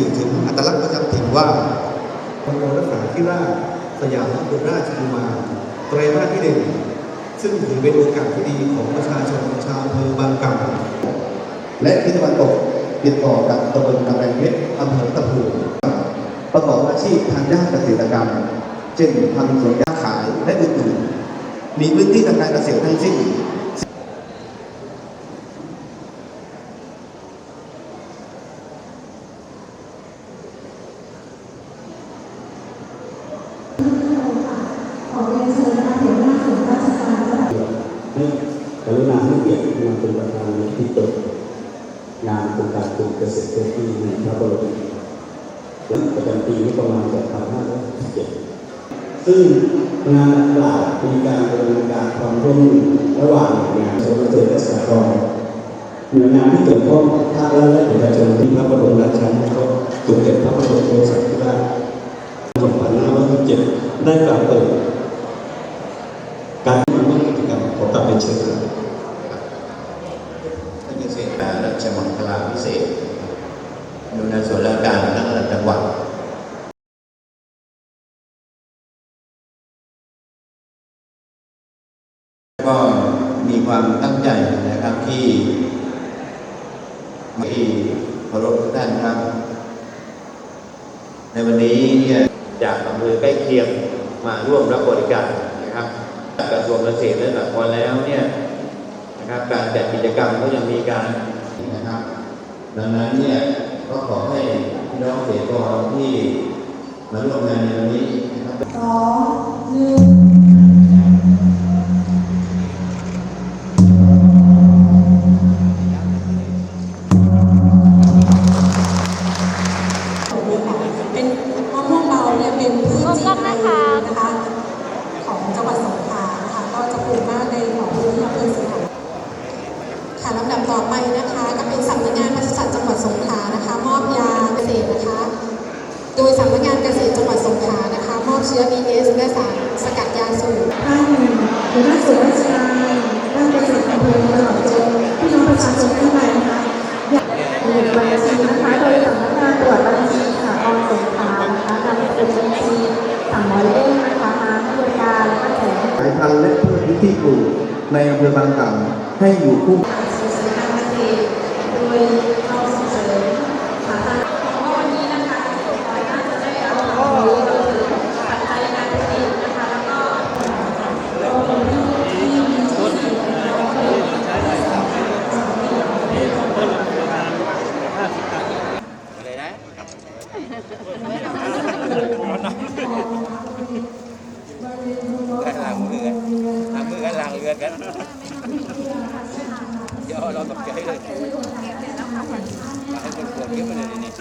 สื่อถึงอัตลักษณ์ประจำถิ่นว่าพระบรมรักษาธิราชสยามบรมราชกุมารไตรมาสที่หนึ่งซึ่งถือเป็นโอกาสที่ดีของประชาชนชาวอำเภอบางกำและทิศตะวันตกติดต่อกับตำบลกำแพงเพชรอำเภอตะพูประกอบอาชีพทางด้านเกษตรกรรม เช่นทำสวนยางขายและอื่นๆมีพื้นที่ทางการเกษตรทั้งสิ้น ขอเรียนเชิญนะคะหัวหน้าส่วนราชการระดับ ให้กรุณา ให้เกียรติมาเป็นประธานในพิธีเปิดงานโครงการกลุ่มเกษตรที่ในพระบรมและประจำปีนี้ประมาณ2567ซึ่งงานดังกล่าวมีการดำเนินการความร่วมมือระหว่างหน่วยงานส่วนเกษตรและสหกรณ์หน่วยงานที่เกี่ยวข้องภาครัฐและประชาชนที่พระบรมราชานุเคราะห์สมเด็จพระบรมโอรสาธิราช2527ได้กล่าวเปิดการมาร่วมกิจกรรมขอกลับเป็นเชิญครับ ท่านเกษตรแปลรัชมังคลาพิเศษอยู่ในส่วนราชการทั้งระดับจังหวัด ก็มีความตั้งใจนะครับที่ที่เคารพทุกท่านครับ ในวันนี้เนี่ยจากอำเภอใกล้เคียงมาร่วมรับบริการนะครับกระทรวงเกษตรและสหกรณ์แล้วเนี่ยนะครับการจัดกิจกรรมก็ยังมีการนะครับ ดังนั้นเนี่ยก็ขอให้พี่น้องเกษตรกรที่มาร่วมงานในวันนี้นะครับ ชื้อ BS และสารสกัดยาสูบท่านหัวหน้าส่วนราชการด้านเกษตรอำเภอตลอดจนพี่น้องประชาชนทั่วไปนะคะอยากหนึ่งบัญชีนะคะโดยสำนักงานตรวจบัญชีสหกรณ์สงขลานะคะนำเป็นบัญชีสั่งหมายเลขนะคะมาให้บริการและแจกสายพันธุ์และพืชพื้นที่ปลูกในอำเภอบางกล่ำให้อยู่คู่ สู่สำนักงานเกษตรโดยเราส่งเสริมสาธารณของวันนี้นะคะเกษตรกรน่าจะได้รับความรู้ปัจจัยการผลิตนะคะแล้วก็ลงทุนที่มีชื่อเสียงนะคะ น้ำเล้างมือกันล้างมือกันล้างเลือดกันเดี๋ยวเราตกใจเลยให้คนปวดเก็บมาเลยนี่